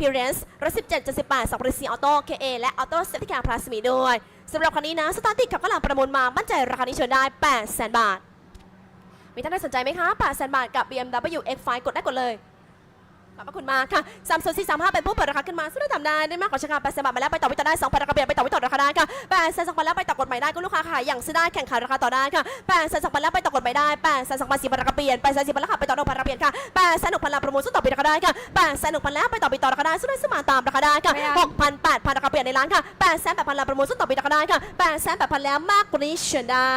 Appearance รถ 17 78สับริซีออโต้ KA และออโต้เซติกาพลาสมีด้วยสำหรับคันนี้นะ สตาร์ติกกับกำลังประมูลมามั่นใจราคานี้เชิญได้8 0 0 0 0 บาท มีท่านใดสนใจไหมคะ 8 0 0 0 0 บาทกับ BMW X5 กดได้กดเลย ขอบพระคุณมากค่ะสามส่วนสี่สามห้าเป็นผู้เปิดราคาขึ้นมาซึ่งได้ทำได้ได้มากกว่าราคาแปดสิบาทมาแล้วไปต่อไปต่อได้สองพันราคาเปลี่ยนไปต่อไปต่อราคาได้ค่ะแปดแสนสองพันแล้วไปต่อกฎหมายได้ก็ลูกค้าขายอย่างซื้อได้แข่งขันราคาต่อได้ค่ะแปดแสนสองพันแล้วไปต่อกฎหมายได้แปดแสนสองพันสี่พันราคาเปลี่ยนแปดแสนสี่พันราคาไปต่อหนึ่งพันราคาเปลี่ยนค่ะแปดแสนหกพันราประมูลสู้ต่อไปราคาได้ค่ะแปดแสนหกพันแล้วไปต่อไปต่อราคาได้ซึ่งได้ซื้อมาตามราคาได้ค่ะหกพันแปดพันราคาเปลี่ยนในร้านค่ะแปดแสนแปดพันราประมูลสู้ต่อไปราคาได้ค่ะแปดแสนแปดพันแล้วมากกว่านี้เชิญได้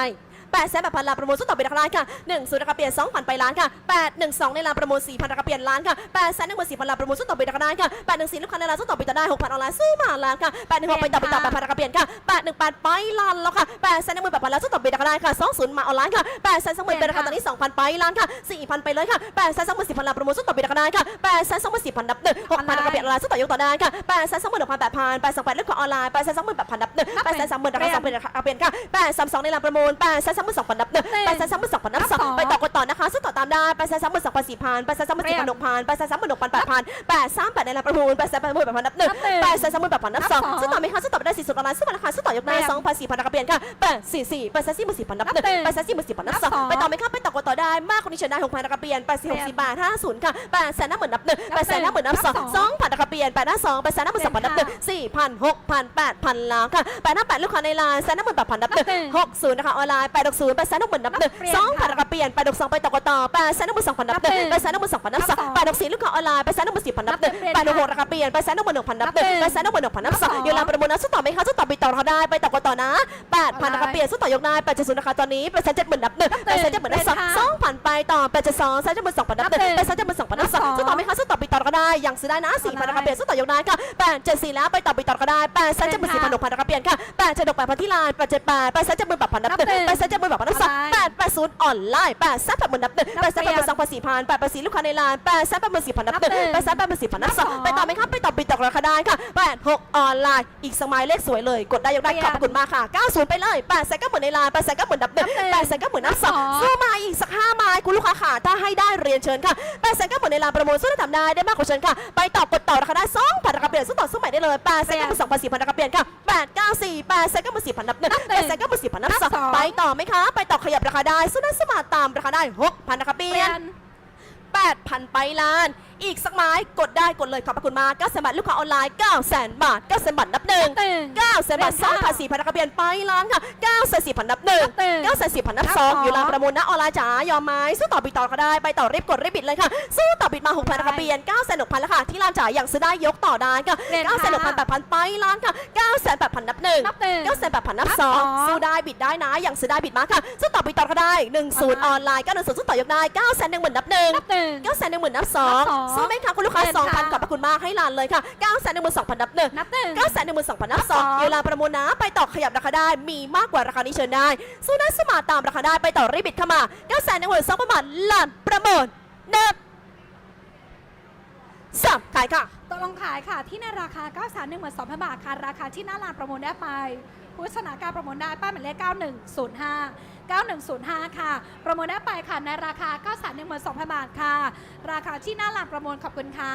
แปดแสนแปดพันลานประมูลสู้ต่อไปราคาได้ค่ะหนึ่งศูนย์ราคาเปลี่ยนสองพันไปล้านค่ะแปดหนึ่งสองในลาประมูลสี่พันราคาเปลี่ยนล้านค่ะแปดแสนหนึ่งหมื่นสี่พันลาประมูลสู้ต่อไปราคาได้ค่ะแปดหนึ่งสี่ลูกค้าในร้านสู้ต่อไปต่อได้หกพันออนไลน์สู้มาล้านค่ะแปดหนึ่งหกไปต่อไปต่อแปดพันราคาเปลี่ยนค่ะแปดหนึ่งแปดไปล้านแล้วค่ะแปดแสนหนึ่งหมื่นแปดพันล้วสู้ต่อไปราคาได้ค่ะสองศูนย์มาออนไลน์ค่ะแปดแสนสองหมื่นเป็นราคาตอนนี้สองพันไปล้านค่ะสี่พันไปเลยค่ะแปดแสนสองหมื่นสี่พันลาประมูลสู้ต่อไปราคาได้ค่ะแปดแสนสองหมื่นสี่พันนับหนึ่งหกพันราคาเปลี่ยนออนไลน์สู้ต่อยกต่อได้ค่ะแปดแสนสองหมื่นหกพันแปดพันแปดสองแปดลือกของออนไลน์แปดแสนสองหมื่นแปดพันนับหนึ่งแปดแสนสามหมื่นราคาสองเป็นราคาเปลี่ยนค่ะแปดสามสองในลานประมูลแปดแสนสามหมื่นสองพันนับหนึ่งแปดแสนสามหมื่นสองพันนับสองไปต่อกดต่อนะคะสู้ต่อตามได้แปดแสนสามหมื่นสองพันสี่พันแปดแสนสามหมื่นสี่พันหกพันแปดแสนสามหมื่นหกพันแปดพันแปดสามแปดในลานประมูลแปดแสนแปดหมื่นแปดพันนับหนึ่งนับหนึ่งแปดแสนสามหมื่นแปดพันนับสองนับสองสู้ต่อไหมคะสู้ต่อไปได้สี่สุดออนไลน์สู้มาราคาสู้ต่อยกได้เปลี่ยนสองพันสี่พันราคาเปลี่ยนค่ะแปดสี่สี่แปดแสนสี่หมื่นสี่พันนับหนึ่งนับหนึ่งแปดแสนสี่หมื่นสี่พันนับนับสองสองไปต่อไหมคะไปต่อกดต่อได้มากกว่านี้เชิญได้หกพันราคาเปลี่ยนแปดสี่หกสี่บาทห้าศูนย์ค่ะแปดแสนห้าหมื่นนับหนึ่งแปดแสนห้าหมื่นนับสองนับสองสองพันราคาเปลี่ยนแปดห้าสองแปดแสนห้าหมื่นสองพันนับหนึ่งสี่พันหกพันแปดพันแล้วค่ะแปดห้าแปดลูกค้าในไลน์แสนห้าหมื่นแปดพันนับหนึ่งนับหนึ่งหกศูนย์นะคะออนไลน์แปดหกศูนย์แปดแสนหกหมื่นนับหนึ่งเปลี่ยนสองพันค่ะราคาเปลี่ยนแปดหกสองไปต่อกดต่อแปดแสนหนึ่งหมื่นสองพันนับหนึ่งนับหนึ่งแปดแสนหนึ่งหมื่นสองพันนับสองนับสองแปดหกสี่ลูกค้าออนไลน์แปดแสนหนึ่งหมื่นสี่พันนับหนึ่งนับเปลี่ยนแปดหกหกค่ะราคาเปลี่ยนแปดแสนหนึ่งหมื่นหนึ่งพันนับหนึ่งนับหนึ่งแปดแสนหนึ่งหมื่นหนึ่งพันนับสองนับสองเดี๋ยวเราประมูลนะสู้ต่อไหมคะสู้ต่อไปต่อเขาได้ไปต่อกดต่อนะแปดพันราคาเปลี่ยนสู้ต่อยกได้แปดเจ็ดศูนย์ราคาตอนนี้แปดแสนเจ็ดหมื่นนับหนึ่งแปดแสนเจ็ดหมื่นนับสองค่ะสองพันไปต่อแปดเจ็ดสองแสนเจ็ดหมื่นสองพันนับหนึ่งนับหนึ่งแปดแสนเจ็ดหมื่นสองพันนับสองนับสองสู้ต่อไหมคะสู้ต่อไปต่อก็ได้ยังซื้อได้นะสี่พันราคาเปลี่ยนสู้ต่อยกได้ค่ะแปดเจ็ดสี่แล้วไปต่อไปต่อก็ได้แปดแสนเจ็ดหมื่นสี่พันหกพันราคาเปลี่ยนค่ะแปดเจ็ดหกแปดพันที่ไลน์แปดเจ็ดแปดแปดแสนเจ็ดหมื่นแปดพันนับหนึ่งนับหนึ่งแปดแสนเจ็ดหมื่นแปดพันนับสองออนไลน์แปดแปดศูนย์ออนไลน์แปดแสนแปดหมื่นนับหนึ่งนับแปดแสนแปดหมื่นเปลี่ยนสองพันสี่พันแปดแปดสี่ลูกค้าในไลน์แปดแสนแปดหมื่นสี่พันนับหนึ่งนับหนึ่งแปดแสนแปดหมื่นสี่พันนับสองนับสองไปต่อไหมครับไปต่อไปต่อราคาได้ค่ะแปดหกออนไลน์อีกสมัยเลขสวยเลยกดได้ยกได้เปลี่ยนขอบคุณมากค่ะเก้าศูนย์ไปเลยแปดแสนเก้าหมื่นในไลน์แปดแสนเก้าหมื่นนับหนึ่งนับหนึ่งแปดแสนเก้าหมื่นนับสองนับสองสู้มาอีกสักห้าไม้คุณลูกค้าค่ะถ้าให้ได้เรียนเชิญค่ะแปดแสนเก้าหมื่นในไลน์ประมูลสู้ได้ทำได้ได้มากกว่าเชิญค่ะไปต่อกดต่อราคาได้สองพันราคาเปลี่ยนสู้ต่อสู้ใหม่ได้เลยแปดแสนเก้าหมื่นสองพันสี่พันราคาเปลี่ยนค่ะแปดเก้าสี่แปดแสนเก้าหมื่นสี่พันนับหนึ่งนับหนึ่แปงดแสนเก้าหมื่นสี่พันนับสองนับสองไปต่อไหมคะไปต่อขยับราคาได้สู้ได้สมาตามราคาได้หกพันราคาเปลี่เปลี่ยยนน8,000 ไปล้านอีกสักไม้กดได้กดเลยขอบพระคุณมาก9แสนบาทลูกค้าออนไลน์9แสนบาท9แสนบาทนับหนึ่งหนึ่ง9แสนบาทเปลี่สอยงนพัค่ะนสี่พันราคาเปลี่ยนไปล้านค่ะ9แสนสี่พันนับหนึ่งนับหนึ่ง9แสนสี่พันนับนับสองสองอยู่ลานประมูลนะออนไลน์จ๋ายอมไหมสู้ต่อบิดต่อก็ได้ไปต่อรีบกดรีบบิดเลยค่ะ สู้ต่อบิดมา6,000ราคาเปลี่ยน9แสน6,000แล้วค่ะที่ลานจ๋าอย่างซื้อได้ยกต่อได้ค่ะเปลี่ยน9แสน6,000ค่ะ8,000ไปล้านค่ะ9แสน8,000นับหนึ่งนับหนึ่ง9แสน8,000นับนับสองสองสู้ได้บิดได้นะอย่างซื้อได้บิดมาค่ะสู้ต่อบิดต่อก็ได้10ออนไลน์9 1 0สู้ต่อยกได้9แสน1 0,000นับหนึ่ง นับหนึ่ง เก้าแสนหนึ่งหมื่นนับสองนับสองสู้ไหมคะคุณลูกค้าเปลี่ยนสองพันค่ะขอบพระคุณมากให้ลานเลยค่ะเก้าแสนหนึ่งหมื่นสองพันนับหนึ่งนับหนึ่งเก้าแสนหนึ่งหมื่นสองพันนับนับสสอองงเวลาประมูลนะไปต่อขยับราคาได้ มีมากกว่าราคานี้เชิญได้สู้ได้สมาตามราคาได้ไปต่อรีบบิดเข้ามาเก้าแสนหนึ่งหมื่นสองพันบาทลานประมูลหนึ่ง สามขายค่ะ ตกลงขายค่ะ ที่ในราคา 9 3 1 2 0 0 0 บาทค่ะ ราคาที่หน้าลานประมูลได้ไป ผู้ชนะการประมูลได้ป้ายหมายเลข 9105 9105 ค่ะ ประมูลได้ไปค่ะในราคา 9 3 1 2 0 0 0 บาทค่ะ ราคาที่หน้าลานประมูลขอบคุณค่ะ